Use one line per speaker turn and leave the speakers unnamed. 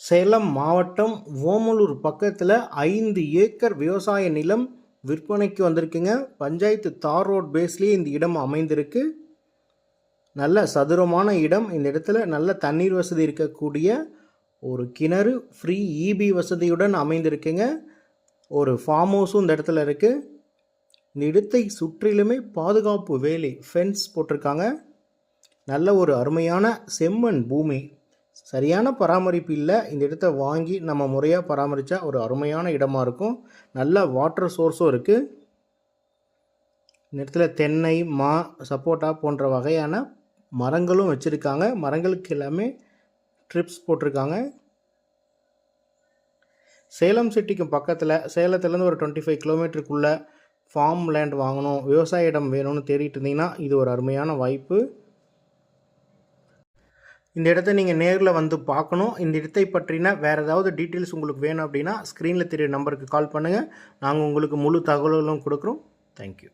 சேலம் மாவட்டம் ஓமலூர் பக்கத்தில் ஐந்து ஏக்கர் விவசாய நிலம் விற்பனைக்கு வந்திருக்குங்க. பஞ்சாயத்து தார் ரோட் பேஸ்லேயே இந்த இடம் அமைந்திருக்கு. நல்ல சதுரமான இடம். இந்த இடத்துல நல்ல தண்ணீர் வசதி இருக்கக்கூடிய ஒரு கிணறு ஃப்ரீ இபி வசதியுடன் அமைந்திருக்குங்க. ஒரு ஃபார்ம் ஹவுஸும் இந்த இடத்துல இருக்குது இந்த இடத்தை சுற்றிலுமே பாதுகாப்பு வேலி ஃபென்ஸ் போட்டிருக்காங்க. நல்ல ஒரு அருமையான செம்மண் பூமி சரியான பராமரிப்பு இல்லை. இந்த இடத்த வாங்கி நம்ம முறையாக பராமரித்தா ஒரு அருமையான இடமா இருக்கும். நல்ல வாட்டர் சோர்ஸும் இருக்குது இந்த இடத்துல தென்னை மா சப்போட்டா போன்ற வகையான மரங்களும் வச்சுருக்காங்க. மரங்களுக்கு எல்லாமே ட்ரிப்ஸ் போட்டிருக்காங்க. சேலம் சிட்டிக்கும் பக்கத்தில் சேலத்துலேருந்து ஒரு டுவெண்ட்டி ஃபைவ் கிலோமீட்டருக்குள்ளே ஃபார்ம் லேண்ட் வாங்கணும். விவசாய இடம் வேணும்னு தேடிட்டு இருந்தீங்கன்னா இது ஒரு அருமையான வாய்ப்பு. இந்த இடத்த நீங்கள் நேரில் வந்து பார்க்கணும். இந்த இடத்தை பற்றின வேறு ஏதாவது டீட்டெயில்ஸ் உங்களுக்கு வேணும் அப்படின்னா ஸ்க்ரீனில் தெரிய நம்பருக்கு கால் பண்ணுங்கள் நாங்கள் உங்களுக்கு முழு தகவல்களும் கொடுக்குறோம். தேங்க்யூ